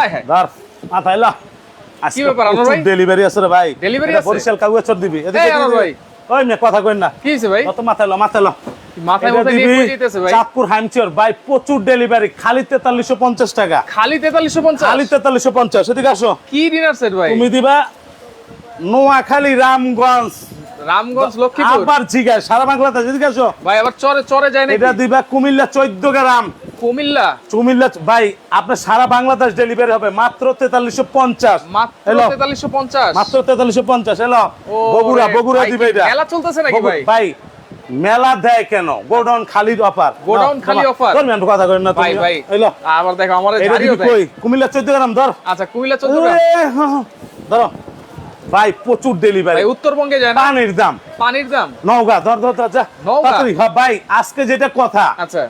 আয় হ্যাঁ ধর মাথায় লা কি ব্যাপার, আনোয়ার ভাই? ডেলিভারি আছে রে ভাই। Delivery আছে? বরিশাল কাগজ চর দিবি। এদিকে ভাই। ওই মেয়ে কথা কই না। কি হয়েছে ভাই? কত মাথায় লো মাথায় লো মাথায় মাথায় নিয়ে কই দিতেছে ভাই? চাঁদপুর হাইমচিওর ভাই প্রচুর ডেলিভারি খালি তেতাল্লিশশো পঞ্চাশ টাকা। খালি তেতাল্লিশশো পঞ্চাশ? খালি তেতাল্লিশশো পঞ্চাশ। এদিকে আসো। কি ডিনার সেট ভাই? তুমি দিবা নোয়াখালী রামগঞ্জ। রামগঞ্জ লক্ষ্মীপুর। আবার জিগায় সারা এদিকে ভাই আবার চরে চরে যায় নাকি? এটা দিবা কুমিল্লা চোদ্দ গ্রাম। কুমিল্লা? কুমিল্লা ভাই আপনার সারা বাংলাদেশ ডেলিভারি হবে মাত্র তেতাল্লিশশো পঞ্চাশ। মাত্র এলো। তেতাল্লিশশো পঞ্চাশ? মাত্র তেতাল্লিশশো পঞ্চাশ এলো বগুড়া বগুড়া দিবে এটা। মেলা চলতেছে নাকি ভাই? ভাই মেলা দেয় কেন? গোডাউন খালির অফার গোডাউন খালি offer? কথা করেন না ভাই তুমি। ভাই এলো আবার দেখো আমার ঝাড়িও দেয়। কই? কুমিল্লা চোদ্দ গ্রাম ধর। আচ্ছা কুমিল্লা চোদ্দ গ্রাম। এ, ধরো। ভাই প্রচুর ডেলিভারি উত্তরবঙ্গে যায় পানির দাম। পানির দাম? নওগাঁ ধর ধর ধর যা। হ্যাঁ, ভাই আজকে যেটা কথা আচ্ছা।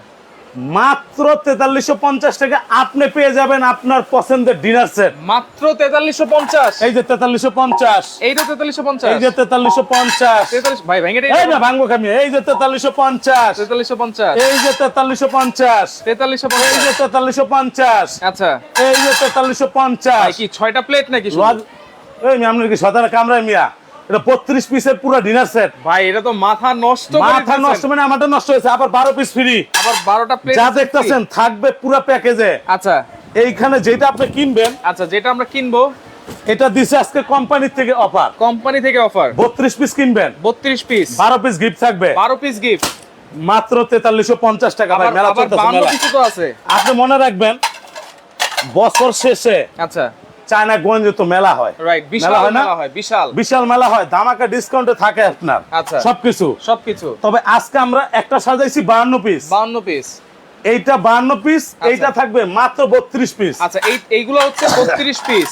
মাত্র তেতাল্লিশশো পঞ্চাশ টাকা আপনি পেয়ে যাবেন আপনার পছন্দের ডিনার সেট মাত্র তেতাল্লিশশো পঞ্চাশ? এই যে তেতাল্লিশশো পঞ্চাশ। এইটা তেতাল্লিশশো পঞ্চাশ? এই যে তেতাল্লিশশো পঞ্চাশ। তেতাল্লিশ ভাই ভেঙে এই না ভাঙ্গো খামি এই যে তেতাল্লিশশো পঞ্চাশ। তেতাল্লিশশো পঞ্চাশ। এই যে তেতাল্লিশশো পঞ্চাশ। তেতাল্লিশশো এই যে তেতাল্লিশশো পঞ্চাশ। আচ্ছা। এই যে তেতাল্লিশশো পঞ্চাশ। কি ছয়টা প্লেট নাকি এই মিয়া আপনার কি সদার কামরায় মিয়া? এটা বত্রিশ পিসের পুরো ডিনার সেট ভাই এটা তো মাথা নষ্ট মাথা নষ্ট মানে আমারটা নষ্ট হয়েছে আবার বারো পিস ফ্রি আবার বারোটা যা দেখতেছেন থাকবে পুরো প্যাকেজে আচ্ছা। এইখানে যেটা আপনি কিনবেন আচ্ছা যেটা আমরা কিনবো এটা দিছে আজকে কোম্পানির থেকে অফার কোম্পানি থেকে অফার বত্রিশ পিস কিনবেন। বত্রিশ পিস বারো পিস গিফট থাকবে। বারো পিস গিফট মাত্র তেতাল্লিশশো পঞ্চাশ টাকা ভাই মেলা চলতেছে মেলা। তো আছে। আপনি মনে রাখবেন বছর শেষে আচ্ছা। চায়না গঞ্জে তো মেলা হয়। রাইট বিশাল মেলা হয় বিশাল। বিশাল মেলা হয় ধামাকা ডিসকাউন্টে থাকে আপনার আচ্ছা। সবকিছু। সবকিছু। তবে আজকে আমরা একটা সাজাইছি বাহান্ন পিস বাউন্ন পিস এইটা বাহান্ন পিস এইটা থাকবে মাত্র বত্রিশ পিস আচ্ছা এই এইগুলো হচ্ছে বত্রিশ পিস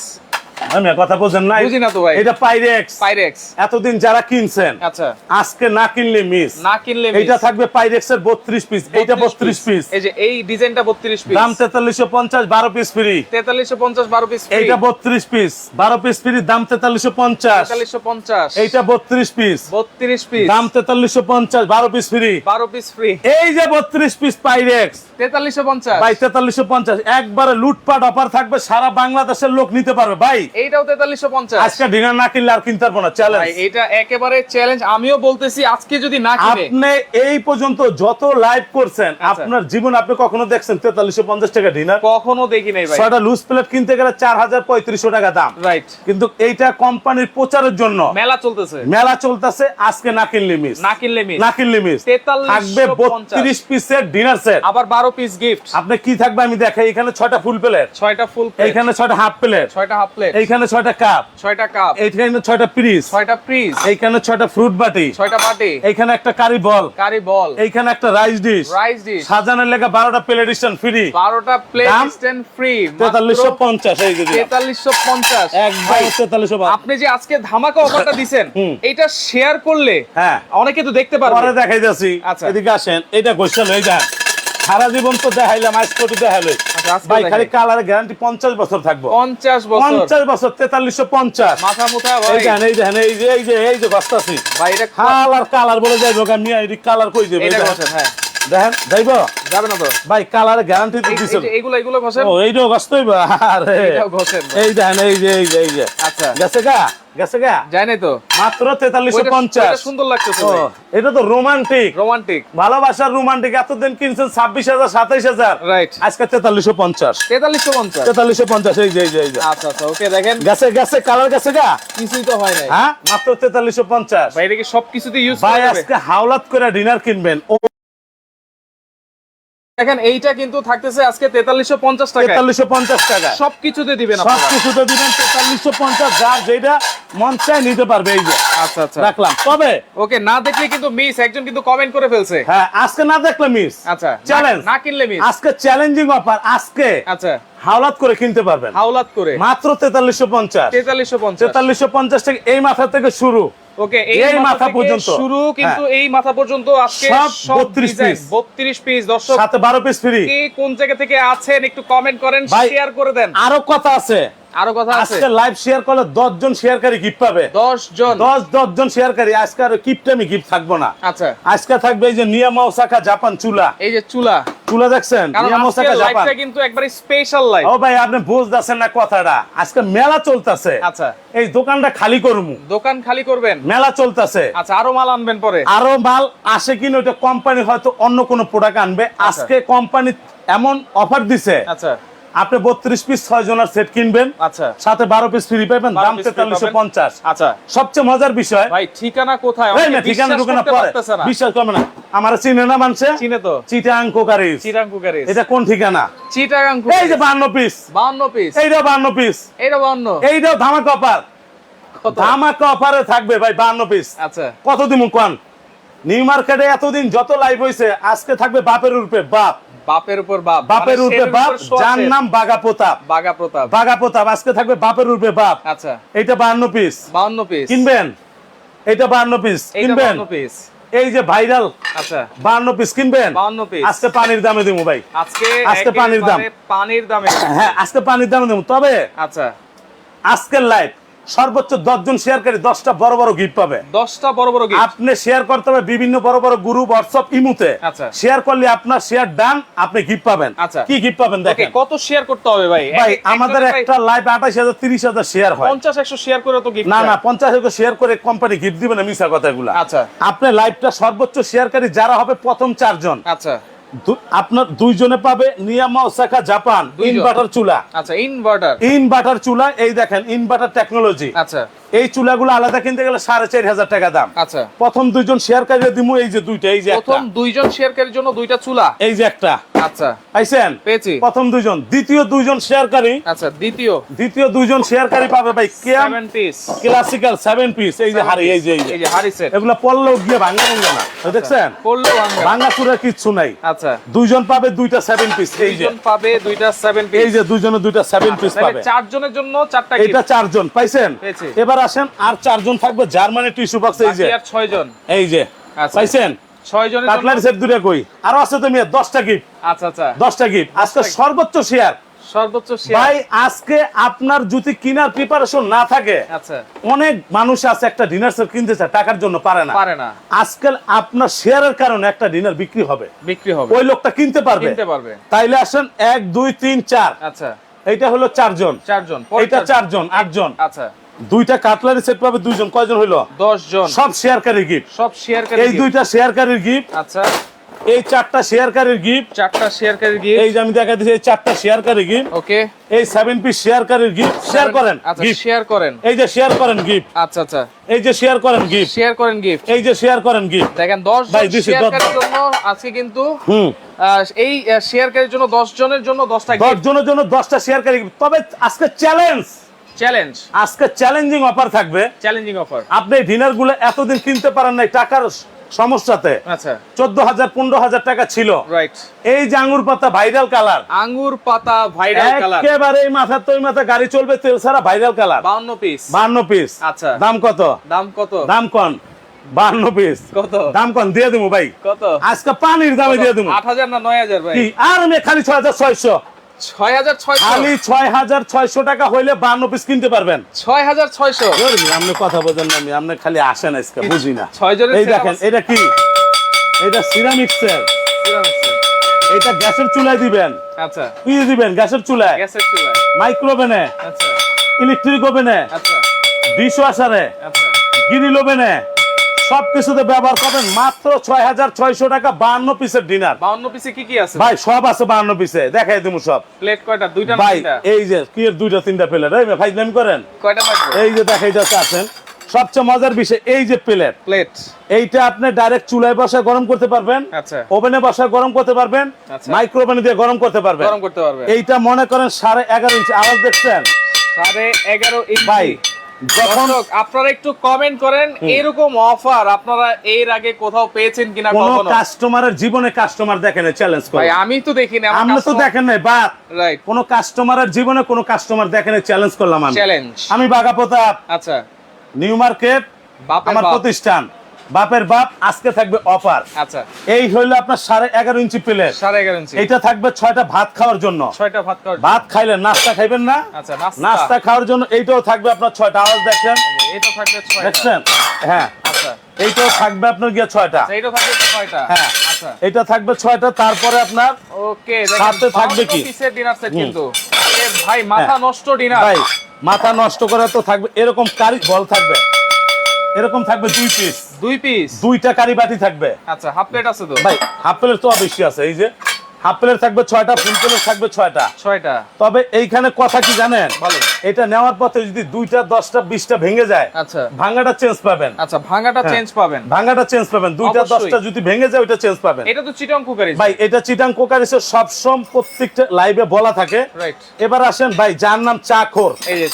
আমি কথা বোঝেন নাই। বুঝি না তো ভাই। এটা পাইরেক্স পাইরেক্স এতদিন যারা কিনছেন আচ্ছা। আজকে না কিনলে মিস না কিনলে এইটা থাকবে পাইরেক্স এর বত্রিশ পিস এইটা বত্রিশ পিস এই যে এই ডিজাইনটা বত্রিশ পিস দাম তেতাল্লিশশো পঞ্চাশ বারো পিস ফ্রি তেতাল্লিশশো পঞ্চাশ বারো পিস এইটা বত্রিশ পিস বারো পিস ফ্রি দাম তেতাল্লিশশো পঞ্চাশ। তেতাল্লিশশো পঞ্চাশ। এইটা বত্রিশ পিস বত্রিশ পিস দাম তেতাল্লিশশো পঞ্চাশ বারো পিস ফ্রি বারো পিস ফ্রি এই যে বত্রিশ পিস পাইরেক্স তেতাল্লিশশো পঞ্চাশ। ভাই তেতাল্লিশশো পঞ্চাশ। একবারে লুটপাট অফার থাকবে সারা বাংলাদেশের লোক নিতে পারবে। ভাই এইটাও তেতাল্লিশশো পঞ্চাশ। আজকে ডিনার না কিনলে আর কিনতে পারব না ভাই এটা একেবারে চ্যালেঞ্জ আমিও বলতেছি আজকে যদি না কিনে। আপনি এই পর্যন্ত যত লাইভ করছেন আচ্ছা। আপনার জীবন আপনি কখনো দেখছেন তেতাল্লিশশো পঞ্চাশ টাকা ডিনার কখনো দেখি নাই ভাই। লুজ প্লেট কিনতে গেলে চার হাজার পঁয়ত্রিশশো টাকা দাম। রাইট কিন্তু এইটা কোম্পানির প্রচারের জন্য। মেলা চলতেছে। মেলা চলতেছে আজকে না কিনলে মিস না কিনলে মিস না কিনলে মিস 4350 থাকবে পিসের ডিনার সেট আবার বারো পিস গিফট আপনি কি থাকবে আমি দেখাই এখানে ছয়টা ফুল প্লেট ছয়টা ফুল এখানে ছয়টা হাফ প্লেট ছয়টা হাফ প্লেট এইখানে ছয়টা কাপ ছয়টা কাপ এইখানে ছয়টা পিরিস ছয়টা ফ্রিজ এইখানে ছয়টা ফ্রুট বাটি। ছয়টা বাটি। এইখানে একটা কারি বল কারি বল এইখানে একটা রাইস ডিশ রাইস ডিশ সাজানোর লেখা বারোটা প্লেট স্ট্যান্ড ফ্রি বারোটা প্লেট স্ট্যান্ড ফ্রি তেতাল্লিশশো পঞ্চাশ এই যে তেতাল্লিশশো পঞ্চাশ। একবার তেতাল্লিশশো আপনি যে আজকে ধামাকা অফারটা দিছেন হুম। এইটা শেয়ার করলে হ্যাঁ। অনেকে তো দেখতে পরে পারবে। দেখাই যাচ্ছি আচ্ছা। এদিকে আসেন। এটা গোসাল হয়ে যান সারা জীবন তো দেখাইলাম আজ কোটি দেখাইলে ভাই খালি। কালার গ্যারান্টি পঞ্চাশ বছর থাকব। পঞ্চাশ বছর। পঞ্চাশ বছর তেতাল্লিশশো পঞ্চাশ। মাথা মুথা এই দেখেন এই দেখেন এই যে এই যে এই যে বস্তাছি ভাই এটা কালার কালার বলে যাইব মিয়া এই কালার কই দেবে হ্যাঁ। দেখেন যাইব যাবে না তো। ভাই কালার গ্যারান্টি ঘষেন। ও এইটাও হইব? আরে। ঘষেন। এই দেখেন এই যে এই যে এই যে। আচ্ছা। গেছে গা গেছে গা। যায় নাই তো? মাত্র তেতাল্লিশশো ওইটা- পঞ্চাশ। ওইটা সুন্দর লাগতেছে এটা তো রোমান্টিক রোমান্টিক ভালোবাসার রোমান্টিক এতদিন কিনছেন ছাব্বিশ হাজার সাতাইশ হাজার। রাইট আজকে তেতাল্লিশশো পঞ্চাশ। তেতাল্লিশশো পঞ্চাশ। তেতাল্লিশশো পঞ্চাশ এই যে এই যে এই যে। আচ্ছা আচ্ছা ওকে দেখেন। গেছে গেছে কালার গেছে গা। কিছুই তো হয় নাই। হ্যাঁ? মাত্র তেতাল্লিশশো পঞ্চাশ। ভাই এটা কি সবকিছুতে ইউজ ভাই আজকে হাওলাত করে ডিনার কিনবেন। দেখেন এইটা কিন্তু থাকতেছে আজকে তেতাল্লিশশো পঞ্চাশ টাকা তেতাল্লিশশো পঞ্চাশ টাকা। সবকিছুতে দিবেন সব কিছুতে দিবেন তেতাল্লিশশো পঞ্চাশ যার যেটা মন চায় নিতে পারবে এই যে। আচ্ছা আচ্ছা। রাখলাম। তবে ওকে না দেখলে কিন্তু মিস একজন কিন্তু কমেন্ট করে ফেলছে। হ্যাঁ আজকে না দেখলে মিস আচ্ছা চ্যালেঞ্জ না- না কিনলে মিস আজকে চ্যালেঞ্জিং অফার আজকে আচ্ছা। হাওলাত করে কিনতে পারবেন। হাওলাত করে। মাত্র তেতাল্লিশশো পঞ্চাশ। তেতাল্লিশশো পঞ্চাশ। তেতাল্লিশশো পঞ্চাশ থেকে এই মাথা থেকে শুরু। ওকে এই মাথা পর্যন্ত। শুরু কিন্তু এই মাথা পর্যন্ত আজকে সব সব 32 পিস 32 পিস দর্শক সাথে বারো পিস ফ্রি কে কোন জায়গা থেকে আছেন একটু কমেন্ট করেন শেয়ার করে দেন। আরও কথা আছে। আরও কথা আছে। আজকে লাইভ শেয়ার করলে দশ জন শেয়ারকারী গিফট পাবে। 10 জন জন শেয়ারকারী আজকে আর গিফট আমি গিফট থাকব না। আচ্ছা। আজকে থাকবে এই যে নিয়ামা ওসাকা জাপান চুলা। এই যে চুলা। চুলা দেখছেন? নিয়াম ওসাকা জাপান। কিন্তু একবারে স্পেশাল লাইভ ও ভাই আপনি বুঝতেছেন না কথাটা। আজকে মেলা চলতেছে। আচ্ছা। এই দোকানটা খালি করমু। দোকান খালি করবেন? মেলা চলতেছে। আচ্ছা আরও মাল আনবেন পরে। আরও মাল আসে কিনা ওইটা কোম্পানি হয়তো অন্য কোনো প্রোডাক্ট আনবে। আজকে কোম্পানি এমন অফার দিছে। আচ্ছা। আপনি বত্রিশ পিস ছয় জনের সেট কিনবেন আচ্ছা। সাথে বারো পিস ফ্রি পাবেন দাম তেতাল্লিশশো পঞ্চাশ। আচ্ছা। সবচেয়ে মজার বিষয় ভাই ঠিকানা কোথায়? ঠিকানা বিশ্বাস ঢুকে না করতে পরে। বিশ্বাস করবে না। আমার চিনে না মানছে চিনে তো। চিটাং কোকারিস চিরাং কুকারিস এটা কোন ঠিকানা? চিটাগাং এই যে বান্ন পিস 52 পিস এইটাও বান্ন পিস এইটা 52 এইটাও ধামাকা অফার কত? ধামাকা অফারে থাকবে ভাই বান্ন পিস আচ্ছা। কত দিমু কোন? নিউ মার্কেটে এতদিন যত লাইভ হয়েছে আজকে থাকবে বাপের রূপে বাপ। বাপের উপর বাপ। বাপের মানে রূপে শেরের বাপ উপর যার নাম বাগা প্রতাপ বাগা প্রতাপ বাগা প্রতাপ আজকে থাকবে বাপের রূপে বাপ। আচ্ছা। এইটা বান্ন পিস 52 পিস কিনবেন? এইটা বান্ন পিস কিনবেন? 52 পিস এই যে ভাইরাল আচ্ছা। বান্ন পিস কিনবেন? 52 পিস আজকে পানির দামে দিব ভাই। আজকে আজকে পানির দাম। পানির দামে। হ্যাঁ আজকে পানির দামে দিব তবে আচ্ছা। আজকের লাইভ সর্বোচ্চ দশজন শেয়ারকারী দশটা বড় বড় গিফট পাবে। 10টা বড় বড় গিফট আপনি শেয়ার করতে হবে বিভিন্ন বড় বড় গ্রুপ হোয়াটসঅ্যাপ ইমুতে। আচ্ছা। শেয়ার করলে আপনার শেয়ার ডান আপনি গিফট পাবেন। আচ্ছা। কি গিফট পাবেন দেখেন। কত শেয়ার করতে হবে ভাই? ভাই আমাদের একটা লাইভ আঠাশ হাজার তিরিশ হাজার শেয়ার হয়। 50 100 শেয়ার করে তো গিফট না না পঞ্চাশ হাজার শেয়ার করে কোম্পানি গিফট দিবে না মিশা কথাগুলো। আচ্ছা। আপনি লাইভটা সর্বোচ্চ শেয়ারকারী যারা হবে প্রথম চারজন। আচ্ছা। আপনার দুইজনে পাবে নিয়ামা ওসাকা জাপান। ইনভার্টার চুলা। আচ্ছা ইনভার্টার ইনভার্টার চুলা এই দেখেন ইনভার্টার টেকনোলজি আচ্ছা। এই চুলাগুলো আলাদা কিনতে গেলে সাড়ে চার হাজার টাকা দাম। আচ্ছা। প্রথম দুইজন শেয়ারকারী দিমু এই যে দুইটা এই যে প্রথম দুইজন শেয়ারকারীর জন্য দুইটা চুলা। এই যে একটা। আচ্ছা। পাইছেন পেয়েছি। প্রথম দুইজন দ্বিতীয় দুইজন শেয়ারকারী। আচ্ছা দ্বিতীয়? দ্বিতীয় দুইজন শেয়ারকারী পাবে ভাই পিস ক্লাসিক্যাল পিস এই যে এই যে এই যে। এই যে হাড়ি সেট এগুলো পড়লেও গিয়ে ভাঙা ভাঙবে না দেখছেন? করলেও ভাঙবে ভাঙা কিচ্ছু নাই। আচ্ছা। দুইজন পাবে দুইটা সেভেন পিস এই যে। দুইজন পাবে দুইটা সেভেন এই পিস যে দুইজনে দুইটা সেভেন পিস পাবে। চারজনের জন্য চারটা এটা চারজন পাইছেন। এবার আসেন আর চারজন থাকবে জার্মানি টিস্যু বক্স এই যে। আর ছয় জন এই যে আচ্ছা। পাইছেন? ছয় জনের কাটলারি সেট দুটা কই? আরও আছে তুমি দশটা গিফট আচ্ছা আচ্ছা। দশটা গিফট আজকে সর্বোচ্চ শেয়ার সর্বোচ্চ শেয়ার ভাই আজকে আপনার যদি কিনার প্রিপারেশন না থাকে আচ্ছা। অনেক মানুষ আছে একটা ডিনার সেট কিনতে চায় টাকার জন্য পারে না। পারে না। আজকাল আপনার শেয়ারের কারণে একটা ডিনার বিক্রি হবে। বিক্রি হবে। ওই লোকটা কিনতে পারবে। কিনতে পারবে। তাইলে আসেন এক দুই তিন চার। আচ্ছা। এইটা হলো চারজন। চারজন এইটা চারজন আটজন। আচ্ছা। দুইটা কাটলারি সেট পাবে দুইজন। কয়জন হইল? জন সব গিফট সব শেয়ারকারী এই দুইটা শেয়ারকারীর গিফট আচ্ছা। এই চারটা শেয়ারকারীর গিফট চারটা শেয়ারকারী গিফট এই যে আমি দেখা দিচ্ছি এই চারটা শেয়ারকারী গিফট ওকে। এই সেভেন পিস শেয়ারকারীর গিফট শেয়ার করেন আচ্ছা শেয়ার করেন। এই যে শেয়ার করেন গিফট আচ্ছা আচ্ছা। এই যে শেয়ার করেন গিফট শেয়ার করেন গিফট এই যে শেয়ার করেন গিফট দেখেন দশ ভাই, জন দিছি, শেয়ারকারীর জন্য আজকে কিন্তু হুম। এই শেয়ারকারীর জন্য দশ জনের জন্য দশটা দশ জনের জন্য দশটা শেয়ারকারী gift। তবে আজকে চ্যালেঞ্জ চ্যালেঞ্জ আজকে চ্যালেঞ্জিং অফার থাকবে। চ্যালেঞ্জিং অফার আপনি ডিনারগুলো এতদিন কিনতে পারেন নাই টাকার সমস্যাতে। আচ্ছা। চোদ্দ হাজার পনেরো হাজার টাকা ছিল। রাইট এই যে আঙ্গুর পাতা ভাইরাল কালার আঙ্গুর পাতা ভাইরাল কালার একেবারে এই মাথা তো মাথা গাড়ি চলবে তেল ছাড়া ভাইরাল কালার বাউন্ন পিস বান্ন পিস আচ্ছা। দাম কত? দাম কত? দাম কন? বান্ন পিস কত? দাম কন? দিয়ে দেবো ভাই। কত? আজকে পানির দামে দিয়ে দেবো আট হাজার না নয় হাজার ভাই? আর আমি খালি ছয় হাজার ছয়শো। ছয় হাজার ছয়শো। খালি ছয় হাজার ছয়শো টাকা হইলে বান্ন পিস কিনতে পারবেন। ছয় হাজার ছয়শো। আপনি কথা বোঝেন না আমি আপনি খালি আসেন আজকে বুঝি না। ছয় জনের এই দেখেন এটা কি? এটা সিরামিক্সের এটা গ্যাসের চুলায় দিবেন। আচ্ছা। কি দিবেন? গ্যাসের চুলায়? গ্যাসের চুলা মাইক্রোওভেনে? আচ্ছা। ইলেকট্রিক ওভেনে? আচ্ছা। ডিশ ওয়াশারে আচ্ছা। গ্রিল ওভেনে? সব কিছুতে ব্যবহার করবেন মাত্র ছয় হাজার ছয়শো টাকা বান্ন পিসের ডিনার বাউন্ন পিসে কি কি আছে? ভাই সব আছে বান্ন পিসে। দেখাই দিব সব। প্লেট কয়টা? দুইটা ভাই এই যে কি দুইটা তিনটা প্লেট এই ভাই নাম করেন? কয়টা এই যে দেখাই যাচ্ছে আছেন সবচেয়ে মজার বিষয় এই যে প্লেট প্লেট এইটা আপনি ডাইরেক্ট চুলায় বসে গরম করতে পারবেন আচ্ছা। ওভেনে বসে গরম করতে পারবেন আচ্ছা। মাইক্রো ওভেনে দিয়ে গরম করতে পারবেন। গরম করতে পারবে এইটা মনে করেন সাড়ে এগারো ইঞ্চি আওয়াজ দেখছেন? সাড়ে এগারো ইঞ্চি দর্শক, আপনারা একটু কমেন্ট করেন এরকম অফার আপনারা এর আগে কোথাও পেয়েছেন কিনা কোন কখনো? কাস্টমারের জীবনে কাস্টমার দেখেন চ্যালেঞ্জ করে। ভাই আমি তো দেখিনি আপনি তো দেখেন নাই বাদ রাইট কোন কাস্টমারের জীবনে কোন কাস্টমার দেখেন চ্যালেঞ্জ করলাম আমি। চ্যালেঞ্জ আমি বাঘা প্রতাপ আচ্ছা। নিউ মার্কেট আমার প্রতিষ্ঠান। বাপের বাপ আজকে থাকবে অফার। আচ্ছা। এই হইল আপনার সাড়ে এগারো ইঞ্চি প্লেট। সাড়ে এগারো ইঞ্চি। এটা থাকবে ছয়টা ভাত খাওয়ার জন্য। ছয়টা ভাত খাওয়ার ভাত খাইলে নাস্তা খাইবেন না? আচ্ছা নাস্তা। খাওয়ার জন্য এইটাও থাকবে আপনার ছয়টা। আওয়াজ দেখছেন এটা থাকবে ছয়টা। দেখছেন? হ্যাঁ। আচ্ছা। এইটাও থাকবে আপনার গিয়ে ছয়টা। আচ্ছা, থাকবে ছয়টা। হ্যাঁ। আচ্ছা। আচ্ছা। এটা থাকবে ছয়টা তারপরে আপনার ওকে সাথে থাকবে কি? পিসের ডিনার সেট কিন্তু। ভাই মাথা নষ্ট ডিনার ভাই মাথা নষ্ট করে তো থাকবে এরকম কারি বল থাকবে। এরকম থাকবে দুই পিস দুই পিস দুইটা কারি বাটি থাকবে। আচ্ছা হাফ প্লেট আছে তো? ভাই হাফ প্লেট তো বেশি আছে এই যে হাফ প্লেট থাকবে ছয়টা ফুল প্লেট থাকবে ছয়টা। ছয়টা। তবে এইখানে কথা কি জানেন? এটা নেওয়ার পথে যদি দুইটা দশটা বিশটা ভেঙে যায় আচ্ছা। ভাঙাটা চেঞ্জ পাবেন। আচ্ছা ভাঙাটা হ্যাঁ। চেঞ্জ পাবেন। ভাঙাটা চেঞ্জ পাবেন। দুইটা দশটা যদি ভেঙে যায় ওইটা চেঞ্জ পাবেন। এটা তো চিটং কুকারি ভাই এটা চিটাং কোকারিসে সবসম প্রত্যেকটা লাইভে বলা থাকে। রাইট এবার আসেন ভাই যার নাম চা খোর এই যে।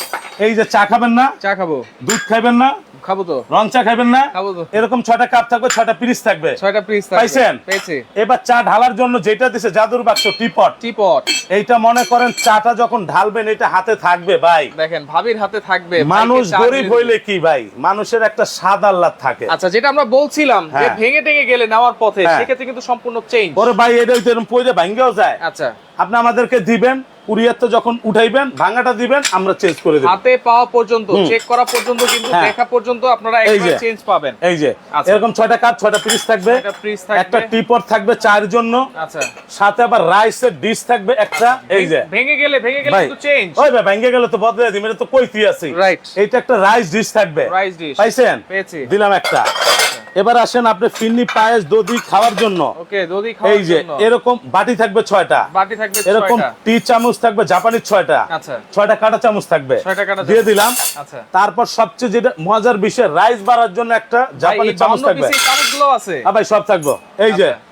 এই যে চা খাবেন না চা খাব। দুধ খাবেন না খাব তো। রং চা খাবেন না খাব তো। এরকম ছয়টা কাপ থাকবে ছয়টা পিরিচ থাকবে। ছয়টা পিস পাইছেন? পেয়েছি। এবার চা ঢালার জন্য যেটা দিছে জাদুর বাক্স টিপট। টিপট। এইটা মনে করেন চাটা যখন ঢালবেন এটা হাতে থাকবে ভাই। দেখেন ভাবির হাতে থাকবে মানুষ গরিব হইলে কি ভাই? মানুষের একটা সাদ আল্লাহ থাকে। আচ্ছা যেটা আমরা বলছিলাম যে হ্যাঁ। ভেঙে টেঙে গেলে নেওয়ার পথে হ্যাঁ। সেক্ষেত্রে কিন্তু সম্পূর্ণ চেঞ্জ ওরে ভাই এটা এরকম পয়সা ভাঙ্গেও যায়। আচ্ছা। আপনি আমাদেরকে দিবেন কুরিয়ার তো যখন উঠাইবেন ভাঙাটা দিবেন আমরা চেঞ্জ করে দেব। হাতে পাওয়া পর্যন্ত চেক করা পর্যন্ত কিন্তু হ্যাঁ। দেখা পর্যন্ত আপনারা একবার। চেঞ্জ পাবেন। এই যে আচ্ছা। এরকম ছয়টা কাপ ছয়টা পিস থাকবে। একটা ফ্রিজ থাকবে চার জন্য। আচ্ছা। সাথে আবার রাইসের ডিশ থাকবে একটা এই যে। ভেঙে গেলে ভেঙে গেলে কিন্তু চেঞ্জ ওই ভাই ভেঙে গেলে তো বদলে দিবেন এটা তো কইতি আছে। Right. এইটা একটা রাইস ডিশ থাকবে। রাইস ডিশ পাইছেন? পেয়েছি। দিলাম একটা। এবার আসেন আপনি ফিন্নি পায়েস দধি খাওয়ার জন্য। এই যে এরকম বাটি থাকবে ছয়টা। বাটি থাকবে এরকম টি চামচ থাকবে জাপানি ছয়টা। আচ্ছা। ছয়টা কাটা চামচ থাকবে। দিয়ে দিলাম। আচ্ছা। তারপর সবচেয়ে যেটা মজার বিষয় রাইস বাড়ার জন্য একটা জাপানি চামচ থাকবে। ভাই সব থাকব। এই যে আচ্ছা।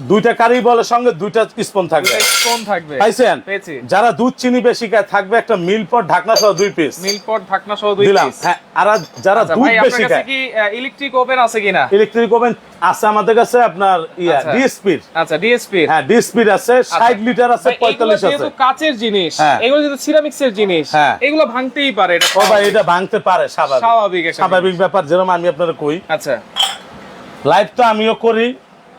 দুইটা কারি বলের সঙ্গে দুইটা স্পুন থাকবে। স্পুন থাকবে। পাইছেন? যারা দুধ চিনি বেশি খায় থাকবে একটা মিল পট ঢাকনা সহ দুই পিস মিলপট ঢাকনা সহ দুই পিস হ্যাঁ আর যারা আচ্ছা দুধ বেশি খায় কি ইলেকট্রিক ওভেন আছে কিনা? ইলেকট্রিক ওভেন আছে আমাদের কাছে আপনার ইয়া আচ্ছা। ডিএসপির আচ্ছা ডিএসপি হ্যাঁ ডিএসপির আছে 60 লিটার আছে 45 আছে। যেহেতু কাচের জিনিস হ্যাঁ। এগুলো যেহেতু সিরামিক্সের জিনিস হ্যাঁ। এগুলো ভাঙতেই পারে এটা ও ভাই এটা ভাঙতে পারে স্বাভাবিক। স্বাভাবিক স্বাভাবিক ব্যাপার যেরকম আমি আপনারা কই। আচ্ছা। লাইভ তো আমিও করি।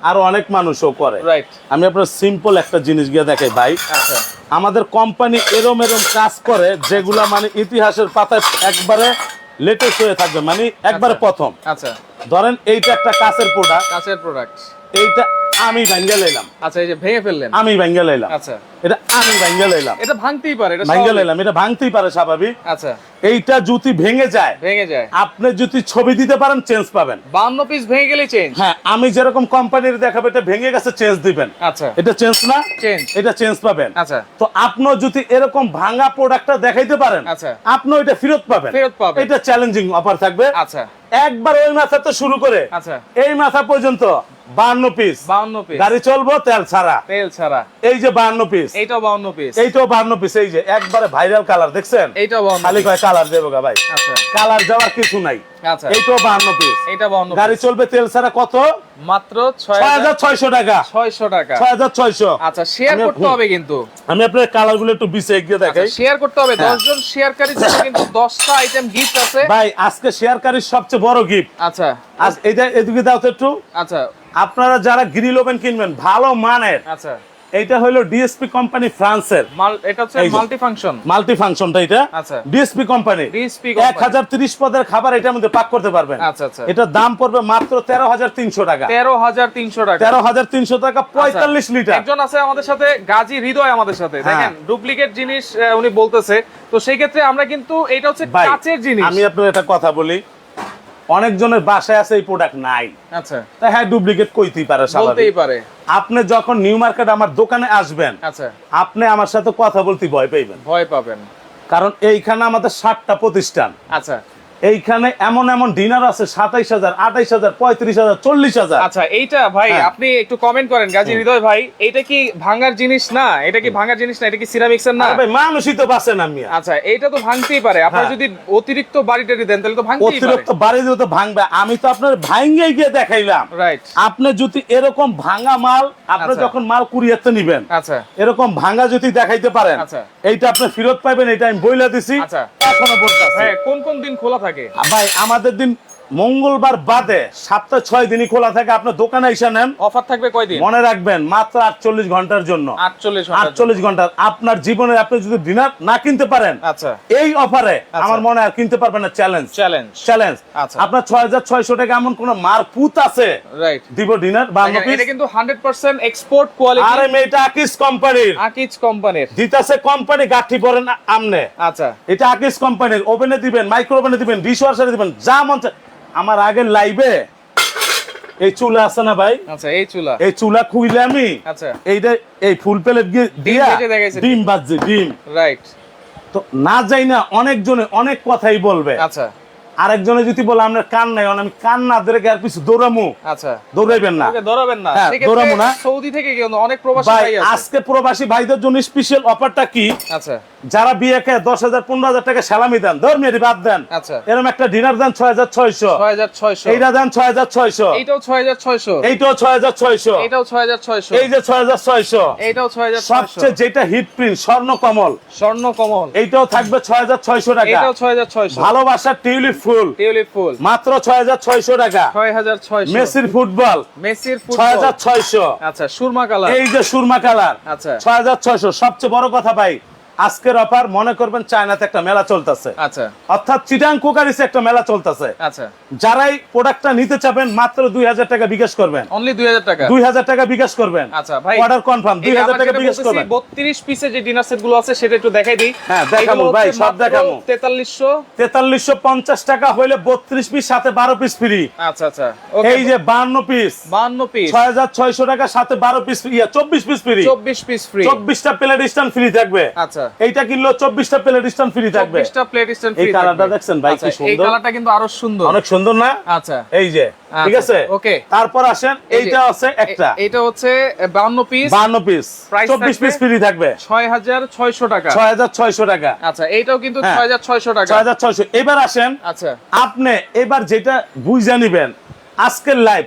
আর অনেক মানুষও করে। আমি আপনার সিম্পল একটা জিনিস গিয়ে দেখাই ভাই। আচ্ছা। আমাদের কোম্পানি এরম এরম কাজ করে যেগুলা মানে ইতিহাসের পাতায় একবারে লেটেস্ট হয়ে থাকবে মানে একবারে আচ্ছা। প্রথম। আচ্ছা। ধরেন এইটা একটা কাঁচের প্রোডাক্ট কাঁচের প্রোডাক্ট এইটা আমি ভাঙ্গা লাইলাম। আচ্ছা এই যে ভেঙে ফেললেন। আমি ভাঙ্গা লাইলাম। আচ্ছা। এটা আমি ভাঙ্গা লাইলাম। এটা ভাঙতেই পারে এটা ভাঙ্গা। লাইলাম এটা ভাঙতেই পারে স্বাভাবিক। আচ্ছা। এইটা যদি ভেঙে যায়। ভেঙে যায়। আপনি যদি ছবি দিতে পারেন চেঞ্জ পাবেন। বান্ন পিস ভেঙে গেলে চেঞ্জ হ্যাঁ আমি যেরকম কোম্পানির দেখাবো এটা ভেঙে গেছে চেঞ্জ দিবেন। আচ্ছা। এটা চেঞ্জ না চেঞ্জ এটা চেঞ্জ পাবেন। আচ্ছা। তো আপনিও যদি এরকম ভাঙা প্রোডাক্টটা দেখাইতে পারেন আচ্ছা। আপনিও এটা ফেরত পাবেন। ফেরত পাবেন। এটা চ্যালেঞ্জিং অফার থাকবে। আচ্ছা। একবার ওই মাথা তো শুরু করে। আচ্ছা। এই মাথা পর্যন্ত বান্ন পিস বাউন্ন পিস গাড়ি চলবো তেল ছাড়া। তেল ছাড়া। এই যে বান্ন পিস এইটাও বাউন্ন পিস এইটাও বান্ন পিস এই যে একবারে ভাইরাল কালার দেখছেন? এইটাও খালি কয় কালার দেবো গা ভাই। আচ্ছা। কালার যাওয়ার কিছু নাই। আচ্ছা। এইটাও বান্ন পিস এইটা বাউন্ন গাড়ি চলবে তেল ছাড়া কত? মাত্র ছয় ছয় হাজার ছয়শো টাকা। ছয়শো টাকা। ছয় হাজার ছয়শো। আচ্ছা শেয়ার আমি- করতে হবে কিন্তু। আমি আপনার কালারগুলো একটু বিছে এগিয়ে দেখাই। শেয়ার করতে হবে। হ্যাঁ। শেয়ারকারী কিন্তু দশটা আইটেম গিফট আছে। ভাই আজকে শেয়ারকারীর সবচেয়ে বড় গিফট আচ্ছা। আজ এটা এদিকে দাও তো একটু। আচ্ছা। আপনারা যারা গ্রিল ওভেন কিনবেন ভালো মানের আচ্ছা। এইটা হলো ডিএসপি কোম্পানি ফ্রান্সের। এটা হচ্ছে। মাল্টি ফাংশন মাল্টি ফাংশনটা এটা। আচ্ছা। DSP company. হাজার তিরিশ পদের খাবার এটার মধ্যে পাক করতে পারবেন। আচ্ছা আচ্ছা। এটার দাম পড়বে মাত্র তেরো হাজার তিনশো টাকা। তেরো হাজার তিনশো টাকা। তেরো হাজার তিনশো টাকা পঁয়তাল্লিশ আচ্ছা, লিটার। একজন আছে আমাদের সাথে গাজী হৃদয় আমাদের সাথে। হ্যাঁ। দেখেন ডুপ্লিকেট জিনিস উনি বলতেছে। তো সেই ক্ষেত্রে আমরা কিন্তু এটা হচ্ছে কাচের জিনিস। আমি আপনার একটা কথা বলি। অনেকজনের বাসায় আছে এই প্রোডাক্ট নাই। আচ্ছা। তা হ্যাঁ ডুপ্লিকেট কইতেই পারে বলতেই পারে। আপনি যখন নিউ মার্কেট আমার দোকানে আসবেন আচ্ছা। আপনি আমার সাথে কথা বলতে ভয় পাইবেন। ভয় পাবেন। কারণ এইখানে আমাদের সাতটা প্রতিষ্ঠান। আচ্ছা। এইখানে এমন এমন ডিনার আছে সাতাইশ হাজার আঠাইশ হাজার পঁয়ত্রিশ হাজার চল্লিশ হাজার। আচ্ছা এইটা ভাই হ্যাঁ। আপনি একটু কমেন্ট করেন গাজী হৃদয় ভাই এটা কি ভাঙার জিনিস না? এটা কি ভাঙার জিনিস না? এটা কি সিরামিক্সের না? ভাই মানুষই তো বাঁচে না মিয়া। আচ্ছা এইটা তো ভাঙতেই পারে। আপনার হ্যাঁ। যদি অতিরিক্ত বাড়ি টাড়ি দেন তাহলে তো ভাঙতেই পারে। অতিরিক্ত বাড়ি দিলে তো ভাঙবে। আমি তো আপনার ভাঙ্গে গিয়ে দেখাইলাম। রাইট আপনি যদি এরকম ভাঙা মাল আপনি আচ্ছা। যখন মাল কুরিয়াতে নিবেন আচ্ছা। এরকম ভাঙা যদি দেখাইতে পারেন আচ্ছা। এইটা আপনি ফেরত পাইবেন এটা আমি বইলা দিছি। আচ্ছা। এখনও বলতেছি হ্যাঁ দিন খোলা থাকে। ভাই আমাদের দিন মঙ্গলবার বাদে সপ্তাহে ছয় দিনই খোলা থাকে। আপনার দোকানে এসে নেন। অফার থাকবে কয়দিন মনে রাখবেন মাত্র আটচল্লিশ ঘণ্টার জন্য। আটচল্লিশ আটচল্লিশ ঘণ্টা আপনার জীবনে আপনি যদি ডিনার না কিনতে পারেন আচ্ছা। এই অফারে আমার মনে হয় কিনতে পারবেন না চ্যালেঞ্জ চ্যালেঞ্জ চ্যালেঞ্জ আচ্ছা। আপনার ছয় হাজার ছয়শো টাকা এমন কোন মারপুত আছে রাইট দিব ডিনার বা এটা কিন্তু হান্ড্রেড পার্সেন্ট এক্সপোর্ট আরে কোয়ালিটি মেয়েটা আকিস কোম্পানির। আকিজ কোম্পানির। দিতাছে কোম্পানি গাঠি পরেন আমনে। আচ্ছা। এটা আকিস কোম্পানির। ওভেনে দিবেন মাইক্রো ওভেনে দিবেন ডিশ ওয়াশারে দিবেন যা মন। আমার আগের লাইভে এই চুলা আছে না ভাই? আচ্ছা এই চুলা। এই চুলা খুইলে আমি আচ্ছা। এইটা এই ফুল প্লেট দিয়া ডিম বাজছে ডিম। রাইট তো না যাই না অনেকজনে অনেক কথাই বলবে। আচ্ছা। আরেকজনে যদি বলে আমরা কান নাই আমি কান না ধরে আর কিছু দৌড়ামু। আচ্ছা। দৌড়াইবেন না। দৌড়াবেন না। হ্যাঁ, সেক্ষেত্রে না। সৌদি থেকে অনেক প্রবাসী ভাই আজকে প্রবাসী ভাইদের জন্য স্পেশাল অফারটা কি? আচ্ছা। যারা বিয়ে খেয়ে দশ হাজার পনেরো হাজার টাকা সালামি দেন ধর্মীয় বাদ দেন আচ্ছা এরকম একটা ডিনার দেন ছয় হাজার ছয়শো ছয় এইটা দেন ছয় হাজার ছয়শো এইটাও ছয় হাজার ছয়শো এইটাও ছয় হাজার ছয়শো এইটাও ছয় হাজার ছয়শো এই যে ছয় হাজার ছয়শো এইটাও ছয় হাজার ছয়শো সবচেয়ে যেটা হিট প্রিন্ট স্বর্ণ কমল স্বর্ণ কমল এইটাও থাকবে ছয় হাজার ছয়শো টাকা এটাও ছয় হাজার ছয়শো ভালোবাসার টিউলিপ ফুল টিউলিপ ফুল মাত্র ছয় হাজার ছয়শো টাকা ছয় হাজার ছয়শো মেসির ফুটবল মেসির ছয় হাজার ছয়শো আচ্ছা সুরমা কালার এই যে সুরমা কালার আচ্ছা ছয় হাজার ছয়শো সবচেয়ে বড় কথা ভাই আজকের অফার মনে করবেন চায়নাতে একটা মেলা চলতেছে। আচ্ছা। অর্থাৎ চিটাং কোকারিসে একটা মেলা চলতেছে। আচ্ছা। যারাই প্রোডাক্টটা নিতে চাবেন মাত্র দুই হাজার টাকা বিকাশ করবেন। অনলি দুই হাজার টাকা? দুই হাজার টাকা বিকাশ করবেন। আচ্ছা ভাই অর্ডার কনফার্ম দুই হাজার টাকা বিকাশ করবেন। বত্রিশ পিসের যে ডিনার সেটগুলো আছে সেটা একটু দেখাই দিই। হ্যাঁ, দেখাবো ভাই, সব দেখাবো। তেতাল্লিশশো। তেতাল্লিশশো পঞ্চাশ টাকা হইলে বত্রিশ পিস সাথে বারো পিস ফ্রি আচ্ছা আচ্ছা। এই যে বান্ন পিস বান্ন পিস ছয় হাজার ছয়শো টাকা সাথে বারো পিস ইয়া চব্বিশ পিস ফ্রি চব্বিশ পিস ফ্রি চব্বিশটা প্লেট স্ট্যান্ড ফ্রি থাকবে। আচ্ছা। এইটা কিনলো চব্বিশটা প্লেট স্ট্যান্ড ফ্রি থাকবে। চব্বিশটা প্লেট স্ট্যান্ড এই কালারটা দেখছেন ভাই কি সুন্দর এই কালারটা কিন্তু আরও সুন্দর। অনেক সুন্দর না? আচ্ছা। এই যে ঠিক আচ্ছা, আছে? ওকে। তারপর আসেন এইটা আছে একটা। এটা হচ্ছে বান্ন পিস বান্ন পিস Price চব্বিশ থাকবে? পিস ফ্রি থাকবে। ছয় হাজার ছয়শো টাকা। ছয় হাজার ছয়শো টাকা। আচ্ছা এইটাও কিন্তু হ্যাঁ। ছয় হাজার ছয়শো টাকা। ছয় হাজার ছয়শো। এবার আসেন আচ্ছা। আপনি এবার যেটা বুঝে নিবেন আজকের লাইভ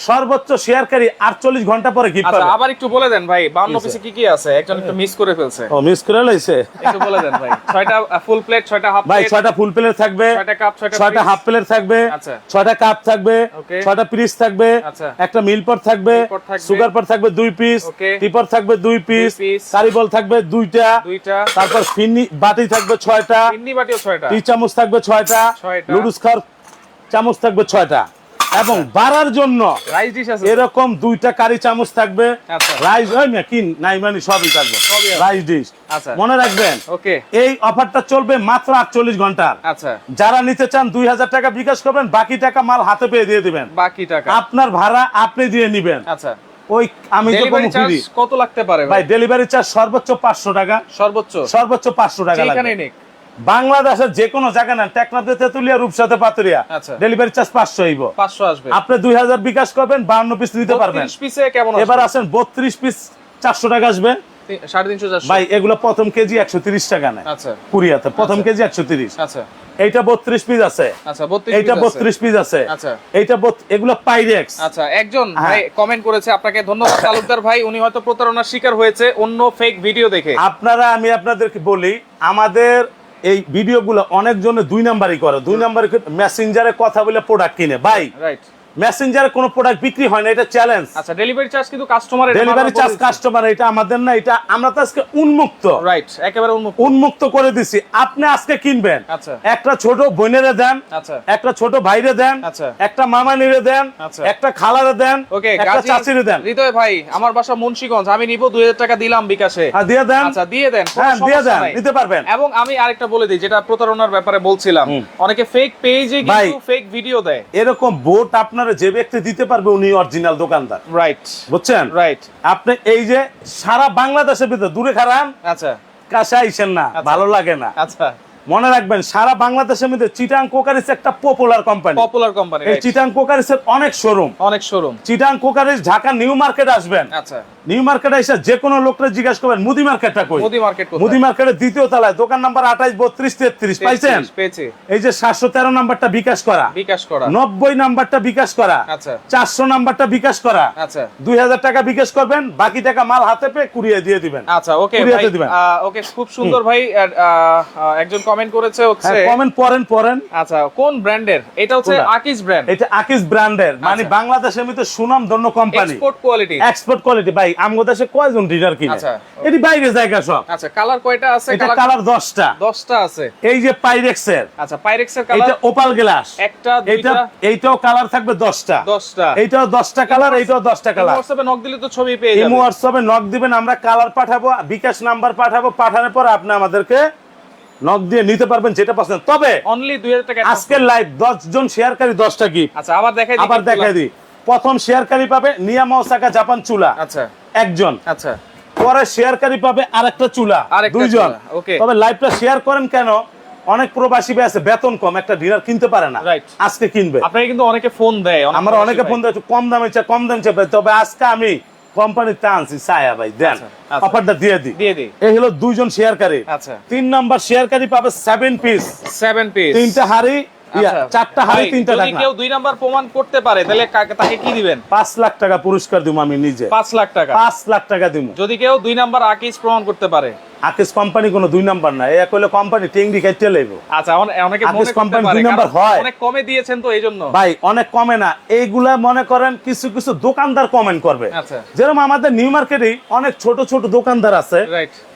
সর্বোচ্চ শেয়ারকারী আটচল্লিশ ঘণ্টা পরে গিফট আচ্ছা পাবে আবার একটু বলে দেন ভাই বান্ন কি আছে? পিসে কি কি আছে একজন একটু মিস করে ফেলছে ও মিস করে লাইছে একটু বলে দেন ভাই ছয়টা ফুল প্লেট ছয়টা হাফ ভাই প্লেট ছয়টা ফুল প্লেট থাকবে ছয়টা কাপ ছয়টা ছয়টা হাফ প্লেট থাকবে আচ্ছা। ছয়টা কাপ থাকবে. ছয়টা পিস থাকবে আচ্ছা। একটা মিল পট থাকবে। সুগার পট থাকবে দুই পিস. টিপট থাকবে দুই পিস piece। কারিবল থাকবে দুইটা দুইটা তারপর ফিনি বাটি থাকবে ছয়টা পিন্নি বাটিও ছয়টা টি চামচ থাকবে ছয়টা ছয়টা। লুডুস খাওয়ার চামচ থাকবে ছয়টা এবং। বাড়ার জন্য ডিশ এরকম দুইটা কারি চামচ থাকবে। রাইস হয় না কি নাই মানে সবই থাকবে। রাইস ডিশ আচ্ছা। মনে রাখবেন এই অফারটা চলবে মাত্র আটচল্লিশ ঘণ্টার। আচ্ছা। যারা নিতে চান দুই হাজার টাকা বিকাশ করবেন বাকি টাকা মাল হাতে পেয়ে দিয়ে দিবেন। বাকি টাকা। আপনার ভাড়া আপনি দিয়ে নিবেন। আচ্ছা। ওই আমি তো কোনো ফ্রি কত লাগতে পারে ভাই? ডেলিভারি চার্জ সর্বোচ্চ পাঁচশো টাকা। সর্বোচ্চ। সর্বোচ্চ পাঁচশো টাকা যেখানে লাগবে। নিক। বাংলাদেশের যে কোনো জায়গা নেন টেকনাফে তেতুলিয়া রূপসাতে পাতুরিয়া আচ্ছা। ডেলিভারি চার্জ পাঁচশো হইব। পাঁচশো আসবে। আপনি দুই হাজার বিকাশ করবেন বান্ন পিস নিতে পারবেন। পিসে কেমন এবার আসেন বত্রিশ পিস চারশো টাকা আসবে। ভাই এগুলো প্রথম কেজি একশো তিরিশ টাকা নেয়। আচ্ছা। কুরিয়াতে প্রথম আচ্ছা। কেজি একশো তিরিশ। আচ্ছা। এইটা বত্রিশ পিস আছে। আচ্ছা এইটা বত্রিশ পিস আছে। এইটা এগুলো পাইরেক্স আচ্ছা একজন হ্যাঁ। ভাই কমেন্ট করেছে আপনাকে ধন্যবাদ। তালুকদার ভাই উনি হয়তো প্রতারণার শিকার হয়েছে অন্য ফেক ভিডিও দেখে। আপনারা আমি আপনাদেরকে বলি আমাদের এই ভিডিওগুলো অনেকজনে দুই নাম্বারই করে। দুই নাম্বারই মেসেঞ্জারে কথা বলে প্রোডাক্ট কিনে। ভাই রাইট মেসেঞ্জারে কোনো প্রোডাক্ট বিক্রি হয় না এটা চ্যালেঞ্জ আচ্ছা ডেলিভারি চার্জ কিন্তু কাস্টমারের ডেলিভারি চার্জ কাস্টমার এটা আমাদের না এটা আমরা তো আজকে উন্মুক্ত। রাইট একেবারে উন্মুক্ত। উন্মুক্ত করে দিছি। আপনি আজকে কিনবেন। আচ্ছা। একটা ছোট বোনেরে দেন আচ্ছা। একটা ছোট ভাইরে দেন আচ্ছা। একটা মামানিরে দেন আচ্ছা। একটা খালারে দেন ওকে একটা চাচিরে দেন। হৃদয় ভাই আমার বাসা মুন্সিগঞ্জ আমি নিব দুই হাজার টাকা দিলাম বিকাশে। হ্যাঁ দিয়ে দেন। আচ্ছা দিয়ে দেন হ্যাঁ দিয়ে দেন। নিতে পারবেন। এবং আমি আরেকটা বলে দিই যেটা প্রতারণার ব্যাপারে বলছিলাম। অনেকে ফেক পেজে। কিন্তু ফেক ভিডিও দেয়। এরকম বোট আপনারা যে ব্যক্তি দিতে পারবে উনি অরিজিনাল দোকানদার। রাইট বুঝছেন? রাইট আপনি এই যে সারা বাংলাদেশের ভিতরে দূরে খারাপ? আচ্ছা। কাছে আইসেন না আচ্ছা। ভালো লাগে না। আচ্ছা। মনে রাখবেন সারা বাংলাদেশের মধ্যে চিটাং কোকারিস একটা পপুলার কোম্পানি পপুলার কোম্পানি এই চিটাং কোকারিসের অনেক শোরুম অনেক শোরুম চিটাং কোকারিস ঢাকা নিউ মার্কেট আসবেন। আচ্ছা। নিউ মার্কেটে এসে যে কোনো লোকটা জিজ্ঞাসা করবেন মুদি মার্কেটটা কই? মোদি মার্কেট মুদি মার্কেটের দ্বিতীয় তলায় দোকান নাম্বার আঠাইশ বত্রিশ তেত্রিশ পাইছেন? পেয়েছি। এই যে সাতশো তেরো নাম্বারটা বিকাশ করা। বিকাশ করা। নব্বই নাম্বারটা বিকাশ করা। আচ্ছা। চারশো নাম্বারটা বিকাশ করা। আচ্ছা। দুই হাজার টাকা বিকাশ করবেন বাকি টাকা মাল হাতে পেয়ে কুড়িয়ে দিয়ে দিবেন। আচ্ছা ওকে ভাই। ওকে খুব সুন্দর ভাই একজন কমেন্ট করেছে হচ্ছে হ্যাঁ কমেন্ট পড়েন পড়েন। আচ্ছা কোন ব্র্যান্ডের? এটা হচ্ছে? আকিস ব্র্যান্ড এটা আকিস ব্র্যান্ডের মানে আচ্ছা। বাংলাদেশের মধ্যে সুনাম ধন্য company export quality export quality ভাই আমগো দেশে কয়জন ডিলার কিনে? আচ্ছা। এটি বাইরে জায়গা সব। আচ্ছা কালার কয়টা আছে? এটা কালার কালার দশটা। 10টা আছে। এই যে পাইরেক্সের আচ্ছা পাইরেক্সের কালার এটা ওপাল গ্লাস একটা দুইটা? এইটাও কালার থাকবে দশটা। 10টা এইটাও দশটা কালার এইটাও দশটা কালার হোয়াটসঅ্যাপে নক দিলে তো ছবি পেয়ে ইমো যাবে। হোয়াটসঅ্যাপে নক দিবেন আমরা কালার পাঠাবো বিকাশ নাম্বার পাঠাবো পাঠানোর পর আপনি আমাদেরকে নক দিয়ে নিতে পারবেন যেটা পছন্দ তবে অনলি 2000 টাকা আজকের লাইভ দশ জন শেয়ারকারী দশটা গিফট আচ্ছা আবার দেখাই দিই আবার দেখাই দিই। প্রথম শেয়ারকারী পাবে নিয়ামা ওসাকা জাপান চুলা। আচ্ছা। একজন। আচ্ছা। পরে শেয়ারকারী পাবে আরেকটা চুলা। দুইজন। okay. তবে লাইভটা শেয়ার করেন কেন? অনেক প্রবাসী ভাই আছে বেতন কম একটা ডিনার কিনতে পারে না. আজকে কিনবে। আপনাকে কিন্তু অনেকে ফোন দেয় আমার অনেকে ফোন দেয় কম দামে চাই কম দামে চাই তবে আজকে আমি কোম্পানিতে আনছি সায়া ভাই দেন। আচ্ছা, আচ্ছা। অফারটা দিয়ে দিই। দিয়ে দিই। এই হলো দুইজন শেয়ারকারী। আচ্ছা। তিন নাম্বার শেয়ারকারী পাবে সেভেন পিস সেভেন পিস তিনটা হাড়ি চারটা হাড়ি তিনটা যদি কেউ দুই নাম্বার প্রমাণ করতে পারে তাহলে কাকে- তাকে কি দিবেন? পাঁচ লাখ টাকা পুরস্কার দিব আমি নিজে। পাঁচ লাখ টাকা। পাঁচ লাখ টাকা দিব। যদি কেউ দুই নাম্বার আকিস প্রমাণ করতে পারে। আকিস কোম্পানি কোনো দুই নাম্বার না এক কোম্পানি টেংরি আচ্ছা অনেকে আকিস কোম্পানি দুই নাম্বার হয়। অনেক কমে দিয়েছেন তো এই জন্য ভাই অনেক কমে না এইগুলা মনে করেন কিছু কিছু দোকানদার কমেন্ট করবে। আচ্ছা। যেরকম আমাদের নিউ মার্কেটে অনেক ছোট ছোট দোকানদার আছে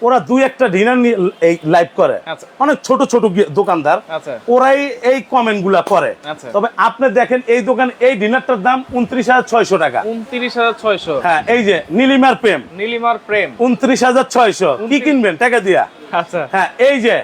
ওরা দুই একটা ডিনার এই লাইভ করে। আচ্ছা। অনেক ছোট ছোট দোকানদার আচ্ছা। ওরাই এই কমেন্টগুলা করে। তবে আপনি দেখেন এই দোকান এই ডিনারটার দাম উনত্রিশ হাজার ছয়শো টাকা। উনত্রিশ হাজার ছয়শো। হ্যাঁ এই যে নীলিমার প্রেম। নীলিমার প্রেম। উনত্রিশ হাজার ছয়শো। কি কিনবেন? টাকা দিয়া। আচ্ছা। হ্যাঁ এই যে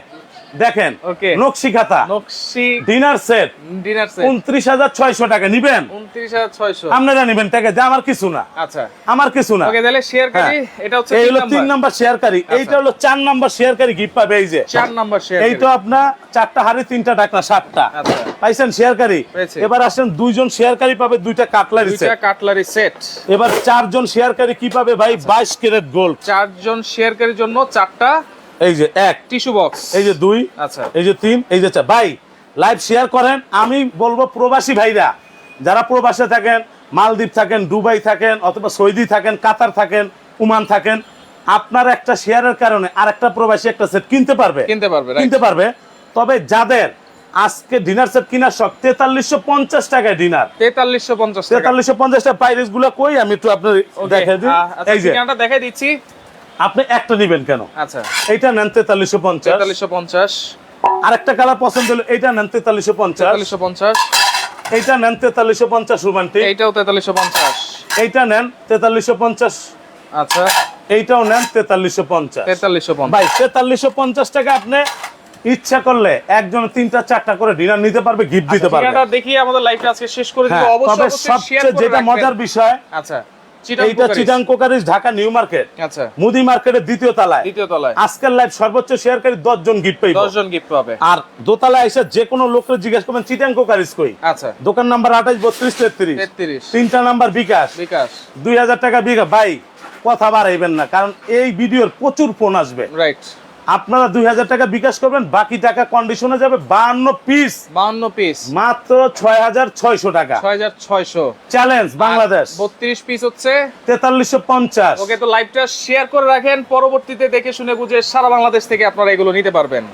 দেখেন Okay. নকশি খাতা। নকশি ডিনার সেট ডিনার সেট উনত্রিশ হাজার ছয়শো টাকা নিবেন? উনত্রিশ হাজার ছয়শো। আপনারা নিবেন টাকা যে আমার কিছু না। আচ্ছা। আমার কিছু না। ওকে তাহলে শেয়ার করি হ্যাঁ। এটা হচ্ছে এই হলো তিন নাম্বার নাম্বার শেয়ারকারী এইটা হলো চার নাম্বার শেয়ারকারী গিফট পাবে এই যে। চার নাম্বার শেয়ার এইটা আপনার চারটা হাড়ি তিনটা ডাকনা সাতটা। আচ্ছা। পাইছেন শেয়ারকারী এবার আসেন দুইজন শেয়ারকারী পাবে দুইটা কাটলারি দুইটা কাটলারি সেট এবার চারজন শেয়ারকারী কি পাবে ভাই? বাইশ ক্যারেট গোল্ড চারজন শেয়ারকারীর জন্য চারটা এই যে এক টিস্যু বক্স। এই যে দুই আচ্ছা। এই যে তিন এই যে চার। ভাই লাইভ শেয়ার করেন আমি বলব প্রবাসী ভাইরা যারা প্রবাসে থাকেন মালদ্বীপ থাকেন দুবাই থাকেন অথবা সৌদি থাকেন কাতার থাকেন ওমান থাকেন আপনার একটা শেয়ারের কারণে আর একটা প্রবাসী একটা সেট কিনতে পারবে। কিনতে পারবে কিনতে পারবে। তবে যাদের আজকে ডিনার সেট কিনার শখ তেতাল্লিশশো পঞ্চাশ টাকায় ডিনার তেতাল্লিশশো পঞ্চাশ তেতাল্লিশশো পঞ্চাশ টাকা প্রাইসগুলো কই? আমি একটু আপনার দেখে দিই। আচ্ছা, এই যে। দেখাই দিচ্ছি। আপনি একটা নিবেন কেন? আচ্ছা। এইটা নেন তেতাল্লিশশো পঞ্চাশ। তেতাল্লিশশো পঞ্চাশ। আরেকটা কালার পছন্দ হলো এইটা নেন তেতাল্লিশশো পঞ্চাশ। তেতাল্লিশশো পঞ্চাশ। এইটা নেন তেতাল্লিশশো পঞ্চাশ রোমান্টিক এইটাও তেতাল্লিশশো পঞ্চাশ। এইটা নেন তেতাল্লিশশো পঞ্চাশ। আচ্ছা। এইটাও নেন তেতাল্লিশশো পঞ্চাশ। তেতাল্লিশশো পঞ্চাশ। ভাই তেতাল্লিশশো পঞ্চাশ টাকা আপনি ইচ্ছা করলে একজন তিনটা চারটা করে ডিনার নিতে পারবে গিফট দিতে পারবে। ঠিকানাটা দেখিয়ে আমাদের লাইভটা আজকে শেষ করে দিব। হ্যাঁ, অবশ্যই সবচেয়ে যেটা মজার বিষয় আচ্ছা। এইটা। Chittagong Dhaka New Market. আচ্ছা। মুদি মার্কেটের দ্বিতীয় তলায়। দ্বিতীয় তলায়। আজকের লাইভ সর্বোচ্চ শেয়ারকারী দশ জন গিফট পাবে দশ জন গিফট পাবে। আর দোতলায় এসে যে কোনো লোকের জিজ্ঞেস করবেন চিটাং কই? আচ্ছা। দোকান নাম্বার আঠাশ বত্রিশ তেত্রিশ। তেত্রিশ। তিনটা নাম্বার বিকাশ। বিকাশ। দুই হাজার টাকা বিঘা ভাই কথা বাড়াইবেন না কারণ এই ভিডিওর প্রচুর ফোন আসবে। রাইট আপনারা দুই হাজার টাকা বিকাশ করবেন বাকি টাকা কন্ডিশনে যাবে বাহান্ন পিস বাহান্ন পিস মাত্র ছয় হাজার ছয়শো টাকা। ছয় হাজার ছয়শো। চ্যালেঞ্জ বাংলাদেশ বত্রিশ পিস হচ্ছে তেতাল্লিশশো পঞ্চাশ। ওকে তো লাইভটা শেয়ার করে রাখেন। পরবর্তীতে দেখে শুনে বুঝে সারা বাংলাদেশ থেকে আপনারা এগুলো নিতে পারবেন।